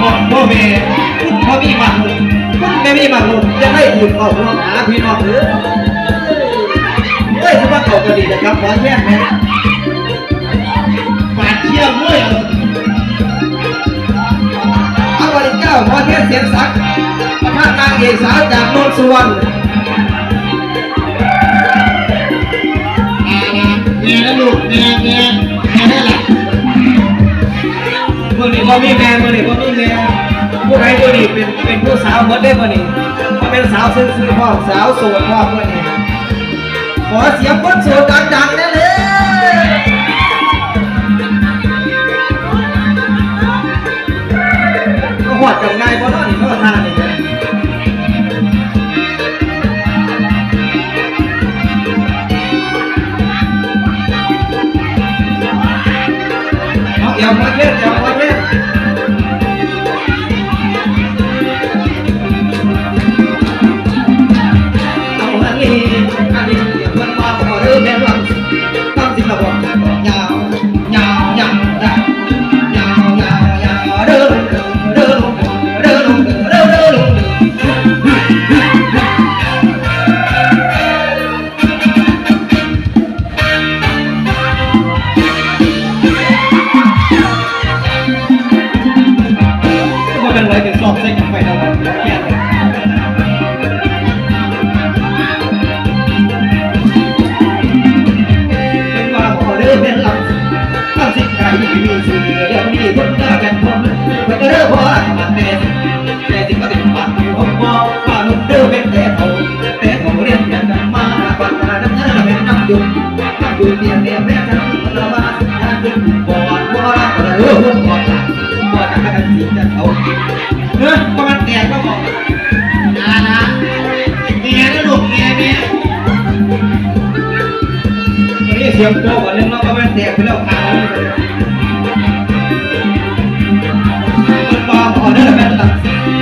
พ่อพ่อแม่คุณพ่อมีหมากหนุนคุณแม่มีหมากหนุนจะให้คุณออกร่วมหาพี่น้องหรือเฮ้ยถือว่าเขาก็ดีนะครับขอแย่งนะฝาดเชี่ยวด้วยเอาวันที่เก้าพอเทศเสียงสักประธานนางเอกสาวจากโนนสุวรรณแม่นะลูกแม่แม่แม่ได้หลักมื่อนี้พ่อมีแม่มื่อนี้พ่อมีแม่ ผู้ใดมื่อนี้เป็นเป็นผู้สาวหมดได้มื่นี้มาเป็นสาวซื่อๆพ่อสาวโสดพ่อมื่อนี้ขอเสียงคนโสดดังๆนะเลยก็หอดกันง่ายเพราะนั่นนี่เพราะท่านี่เอาเดี๋ยวมาเล่นเดี๋ยว ดุเดียเดียวแม่ทั้งเรามาทางดึงบอดบอดก็เริ่มบอดบอดกันสิจะเขาเนื้อประมาณแตกก็บอกนะนะแม่นะลูกแม่แม่วันนี้เสียงโจ้กันเรื่องเราประมาณแตกไปแล้วขาดมันบอกขอเดินเป็นหลักก็ถึ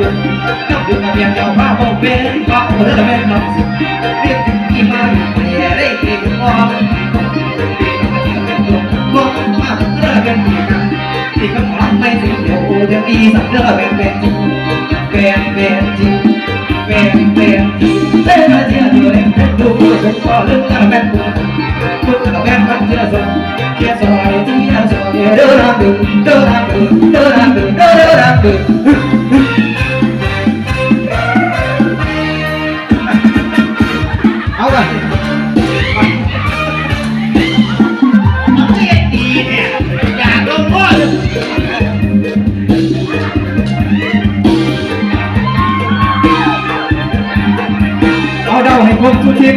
ริ่มเป็นน้ำจุน้ำจุมาเพียงเจ้าผ้าบอกเป็นฟ้าเริ่มเป็นน้ำสิ่งเรียกถึงที่มาอยู่ในเรื่องที่มองมองมาเรื่องเป็นที่กันที่กำลังไม่สิ่งเดียวเให้ครบทุกที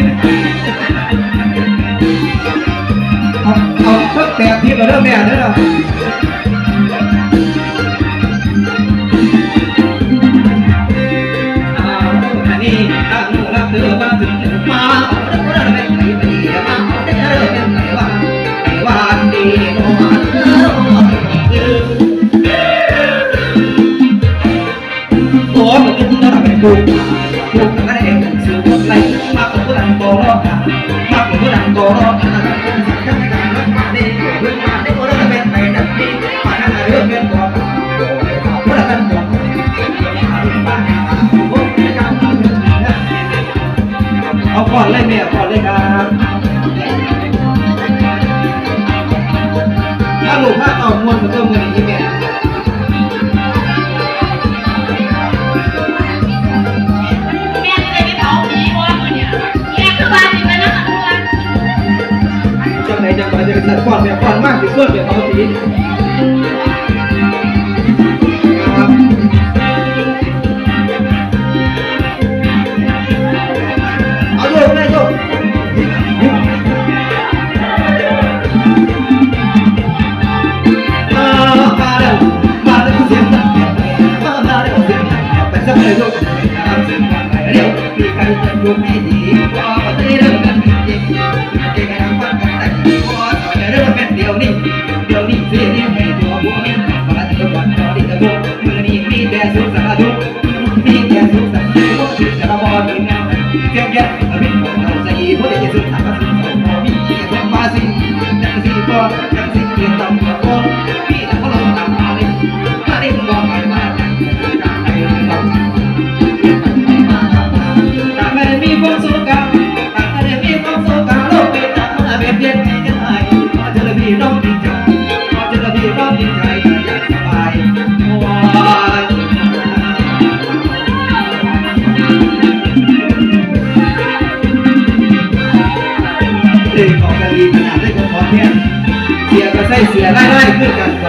เอาเอาตั้งแต่ที่เราเริ่มแม่เด้อ เอาได้ก็เรื่องเป็นกันี้มาทำเรื่องเป็นตัวเพื่อกันหมดเอาก่อนเลยแม่ก่อนเลยครับถ้าลูกถ้าต่อมวลมันก็มือนี้แม่แแบบก่อนมากหรือเพื่อนแบบปกติเอาโยกได้โยกเดี๋ยวมีการจะยกให้ดีว่าประเทศเรื่องกันจริงเก่งกันทั้งประ เกี่ยวแย่บินบนเอาสีผู้ใดจะซื้อถังก็ซื้อของมีเกียรติมาสีจังสีบ่จังสีเกียรต้องมาโอ้พี่ ของกัดีขนาดได้คนขอเพียงเสียก็ใส่เสียได้ได้ขึ้นกันไป